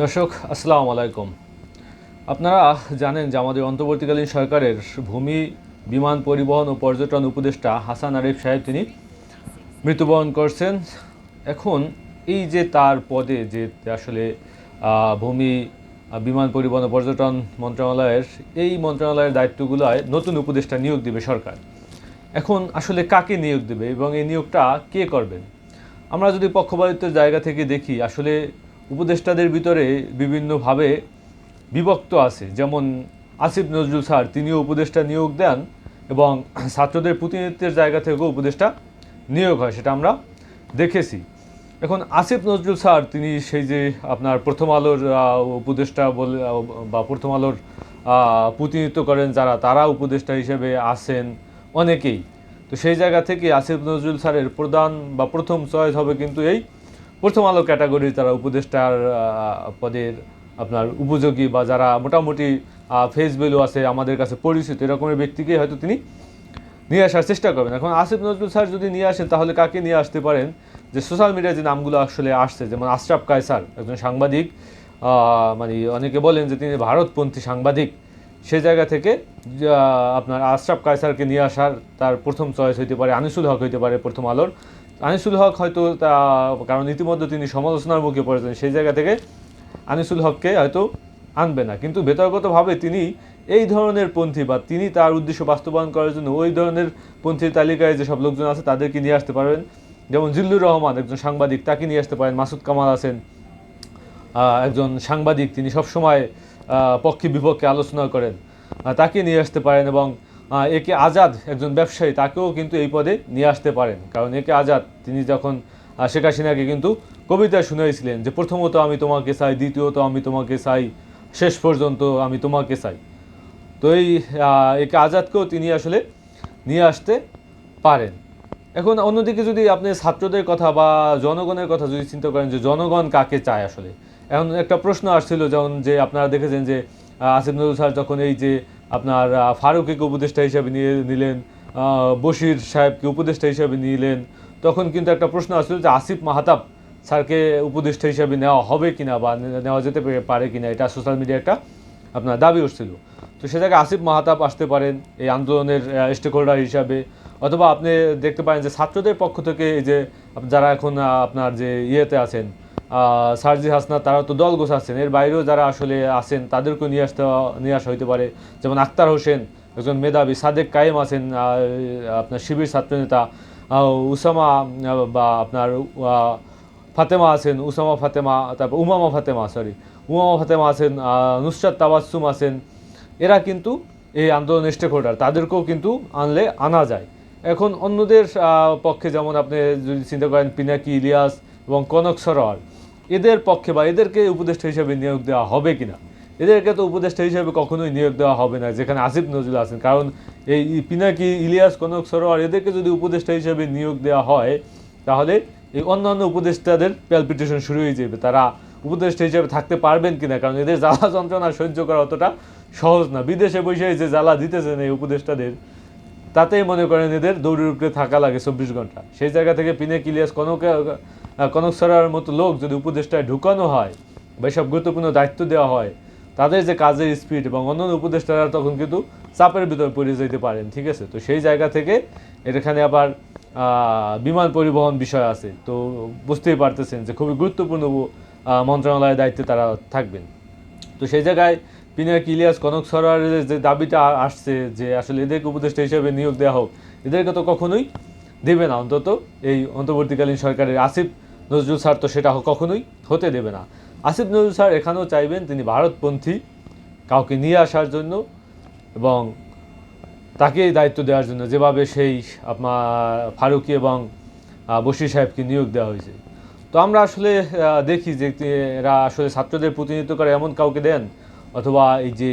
দর্শক, আসসালামু আলাইকুম। আপনারা জানেন যে আমাদের অন্তর্বর্তীকালীন সরকারের ভূমি, বিমান পরিবহন ও পর্যটন উপদেষ্টা হাসান আরিফ সাহেব তিনি মৃত্যুবরণ করছেন। এখন এই যে তার পদে যে আসলে ভূমি বিমান পরিবহন ও পর্যটন মন্ত্রণালয়ের, এই মন্ত্রণালয়ের দায়িত্বগুলোয় নতুন উপদেষ্টা নিয়োগ দিবে সরকার। এখন আসলে কাকে নিয়োগ দেবে এবং এই নিয়োগটা কে করবেন? আমরা যদি পক্ষপাতিত্বের জায়গা থেকে দেখি, আসলে উপদেষ্টাদের ভিতরে বিভিন্নভাবে বিভক্ত আছে। যেমন আসিফ নজরুল স্যার, তিনিও উপদেষ্টা নিয়োগ দেন এবং ছাত্রদের প্রতিনিধিত্বের জায়গা থেকেও উপদেষ্টা নিয়োগ হয়, সেটা আমরা দেখেছি। এখন আসিফ নজরুল স্যার, তিনি সেই যে আপনার প্রথম আলোর উপদেষ্টা বলে বা প্রথম আলোর প্রতিনিধিত্ব করেন যারা, তারা উপদেষ্টা হিসেবে আসেন অনেকেই। তো সেই জায়গা থেকে আসিফ নজরুল স্যারের প্রধান বা প্রথম চয়েস হবে কিন্তু এই প্রথম আলো ক্যাটাগরির তারা উপদেষ্টার পদের আপনার উপযোগী বা যারা মোটামুটি ফেস ভ্যালু আছে আমাদের কাছে পরিচিত, এরকমের ব্যক্তিকে হয়তো তিনি নিয়ে আসার চেষ্টা করবেন। এখন আসিফ নজরুল স্যার যদি নিয়ে আসেন, তাহলে কাকে নিয়ে আসতে পারেন? যে সোশ্যাল মিডিয়ায় যে নামগুলো আসলে আসছে, যেমন আশরাফ কায়সার, একজন সাংবাদিক মানে অনেকে বলেন যে তিনি ভারতপন্থী সাংবাদিক। সে জায়গা থেকে আপনার আশরাফ কায়সারকে নিয়ে আসার তার প্রথম চয়েস হইতে পারে, আনিসুল হক হইতে পারে প্রথম আলোর। আনিসুল হক হয়তো তা, কারণ ইতিমধ্যে তিনি সমালোচনার মুখে পড়েছেন, সেই জায়গা থেকে আনিসুল হককে হয়তো আনবে না। কিন্তু ভেতরগতভাবে তিনি এই ধরনের পন্থী বা তিনি তার উদ্দেশ্য বাস্তবায়ন করার জন্য ওই ধরনের পন্থীর তালিকায় যেসব লোকজন আছে তাদেরকে নিয়ে আসতে পারবেন। যেমন জিল্লুর রহমান একজন সাংবাদিক, তাকে নিয়ে আসতে পারেন। মাসুদ কামাল আছেন একজন সাংবাদিক, তিনি সবসময় পক্ষে বিপক্ষে আলোচনা করেন। তাকে নিয়ে আসতে পারেন এবং একে আজাদ একজন ব্যবসায়ী, তাকেও কিন্তু এই পদে নিয়ে আসতে পারেন। কারণ একে আজাদ, তিনি যখন শেখ হাসিনাকে কিন্তু কবিতা শুনেছিলেন যে, প্রথমত আমি তোমাকে চাই, দ্বিতীয়ত আমি তোমাকে চাই, শেষ পর্যন্ত আমি তোমাকে চাই। তো এই একে আজাদকেও তিনি আসলে নিয়ে আসতে পারেন। এখন অন্যদিকে যদি আপনি ছাত্রদের কথা বা জনগণের কথা যদি চিন্তা করেন যে, জনগণ কাকে চায় আসলে? এখন একটা প্রশ্ন আসছিল যেমন যে, আপনারা দেখেছেন যে আসিফ নজরুল স্যার যখন এই যে আপনার ফারুককে উপদেষ্টা হিসাবে নিয়ে নিলেন বশির সাহেবকে উপদেষ্টা হিসাবে নিলেন। তখন কিন্তু একটা প্রশ্ন আসছিল যে আসিফ মাহাতাব স্যারকে উপদেষ্টা হিসাবে নেওয়া হবে কিনা বা নেওয়া যেতে পারে কিনা, এটা সোশ্যাল মিডিয়া একটা আপনার দাবি উঠছিল। তো সে জায়গায় আসিফ মাহাতাব আসতে পারেন এই আন্দোলনের স্টেক হোল্ডার হিসাবে। অথবা আপনি দেখতে পারেন যে ছাত্রদের পক্ষ থেকে এই যে, যারা এখন আপনার যে ইয়েতে আছেন সার্জি হাসনা তারা তো দল গোছাচ্ছেন এর বাইরেও যারা আসলে আছেন, তাদেরকেও নিয়ে আসতে, নিয়ে আসা হইতে পারে। যেমন আক্তার হোসেন, একজন মেধাবী। সাদেক কায়েম আছেন আপনার শিবির ছাত্রনেতা উসামা বা আপনার ফাতেমা আছেন, উসামা ফাতেমা, তারপর উমামা ফাতেমা সরি উমামা ফাতেমা আছেন নুসরাত তাবাসসুম আছেন। এরা কিন্তু এই আন্দোলনের স্টেক হোল্ডার তাদেরকেও কিন্তু আনলে আনা যায়। এখন অন্যদের পক্ষে যেমন আপনি যদি চিন্তা করেন, পিনাকি, ইলিয়াস এবং কনক সরোয়ার। এদের পক্ষে বা এদেরকে উপদেষ্টা হিসেবে নিয়োগ দেওয়া হবে কিনা? এদেরকে তো উপদেষ্টা হিসেবে কখনোই নিয়োগ দেওয়া হবে না, যেখানে আসিফ নজরুল আছেন। কারণ এই পিনাকি, ইলিয়াস, কনক সরোয়ার এদেরকে যদি উপদেষ্টা হিসেবে নিয়োগ দেওয়া হয়, তাহলে এই অন্যান্য উপদেষ্টাদের প্যালপিটেশন শুরু হয়ে যাবে। তারা উপদেষ্টা হিসেবে থাকতে পারবেন কিনা? কারণ এদের জ্বালা যন্ত্রণা সহ্য করা অতটা সহজ না। বিদেশে বসে যে জ্বালা দিতেছেন এই উপদেষ্টাদের, তাতেই মনে করেন এদের দৌড়ের উপরে থাকা লাগে চব্বিশ ঘণ্টা। সেই জায়গা থেকে পিনে কিলিয়াস কনক কনক সরার মতো লোক যদি উপদেষ্টায় ঢুকানো হয় বা এসব গুরুত্বপূর্ণ দায়িত্ব দেওয়া হয়, তাদের যে কাজের স্পিড এবং অন্যান্য উপদেষ্টারা তখন কিন্তু চাপের ভিতরে পড়ে যেতে পারেন, ঠিক আছে? তো সেই জায়গা থেকে এখানে আবার বিমান পরিবহন বিষয় আছে। তো বুঝতেই পারতেছেন যে খুবই গুরুত্বপূর্ণ মন্ত্রণালয়ের দায়িত্বে তারা থাকবেন। তো সেই জায়গায় পিনাকি ইলিয়াস কনক সরোয়ারের যে দাবিটা আসছে যে আসলে এদেরকে উপদেষ্টা হিসেবে নিয়োগ দেওয়া হোক, এদেরকে তো কখনোই দেবে না। অন্তত এই অন্তর্বর্তীকালীন সরকারের আসিফ নজরুল স্যার তো সেটা কখনোই হতে দেবে না। আসিফ নজরুল স্যার এখানেও চাইবেন তিনি ভারতপন্থী, কাউকে নিয়ে আসার জন্য এবং তাকেই দায়িত্ব দেওয়ার জন্য, যেভাবে সেই ফারুকি এবং বশির সাহেবকে নিয়োগ দেওয়া হয়েছে। তো আমরা আসলে দেখি যে এরা আসলে ছাত্রদের প্রতিনিধিত্ব করে এমন কাউকে দেন, অথবা এই যে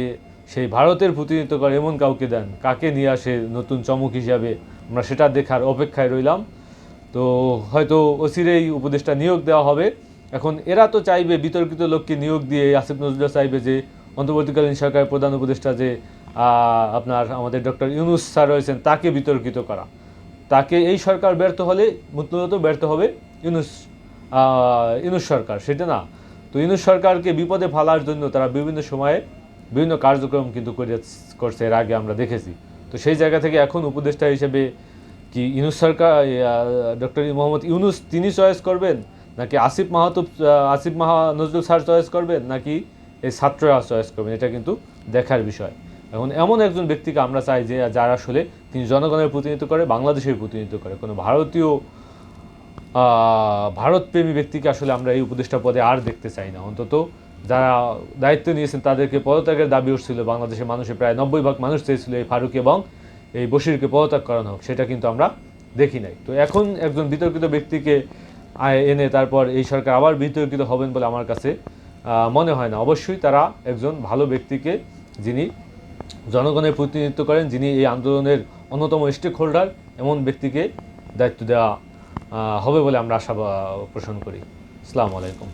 সেই ভারতের প্রতিনিধিত্ব করে এমন কাউকে দেন, কাকে নিয়ে আসে নতুন চমক হিসাবে আমরা সেটা দেখার অপেক্ষায় রইলাম। তো হয়তো অচিরেই উপদেষ্টা নিয়োগ দেওয়া হবে। এখন এরা তো চাইবে বিতর্কিত লোককে নিয়োগ দিয়ে, আসিফ নজরুল চাইবে যে, অন্তর্বর্তীকালীন সরকারের প্রধান উপদেষ্টা যে আপনার আমাদের ডক্টর ইউনুস স্যার রয়েছেন, তাকে বিতর্কিত করা। তাকে এই সরকার ব্যর্থ হলে মূলত ব্যর্থ হবে ইউনুস ইউনুস সরকার, সেটা না। তো ইউনুস সরকারকে বিপদে ফালার জন্য তারা বিভিন্ন সময়ে বিভিন্ন কার্যক্রম কিন্তু করে, করছে, এর আগে আমরা দেখেছি। তো সেই জায়গা থেকে এখন উপদেষ্টা হিসেবে কি ইউনুস সরকার ডক্টর মোহাম্মদ ইউনুস তিনি চয়েস করবেন? নাকি আসিফ মাহাতো আসিফ মাহা নজরুল স্যার চয়েস করবেন? নাকি এই ছাত্ররা চয়েস করবেন? এটা কিন্তু দেখার বিষয়। এখন এমন একজন ব্যক্তিকে আমরা চাই যে, যারা আসলে তিনি জনগণের প্রতিনিধিত্ব করে, বাংলাদেশের প্রতিনিধিত্ব করে। কোনো ভারতীয় ভারতপ্রেমী ব্যক্তিকে আসলে আমরা এই উপদেষ্টা পদে আর দেখতে চাই না। অন্তত যারা দায়িত্ব নিয়েছেন, তাদেরকে পদত্যাগের দাবি উঠছিল। বাংলাদেশের মানুষের প্রায় নব্বই ভাগ মানুষ চেয়েছিল এই ফারুক এবং এই বশিরকে পদত্যাগ করানো হোক, সেটা কিন্তু আমরা দেখি নাই। তো এখন একজন বিতর্কিত ব্যক্তিকে এনে তারপর এই সরকার আবার বিতর্কিত হবেন বলে আমার কাছে মনে হয় না। অবশ্যই তারা একজন ভালো ব্যক্তিকে যিনি জনগণের প্রতিনিধিত্ব করেন, যিনি এই আন্দোলনের অন্যতম স্টেক হোল্ডার এমন ব্যক্তিকে দায়িত্ব দেওয়া হবে বলে আমরা আশা পোষণ করি। আসসালামু আলাইকুম।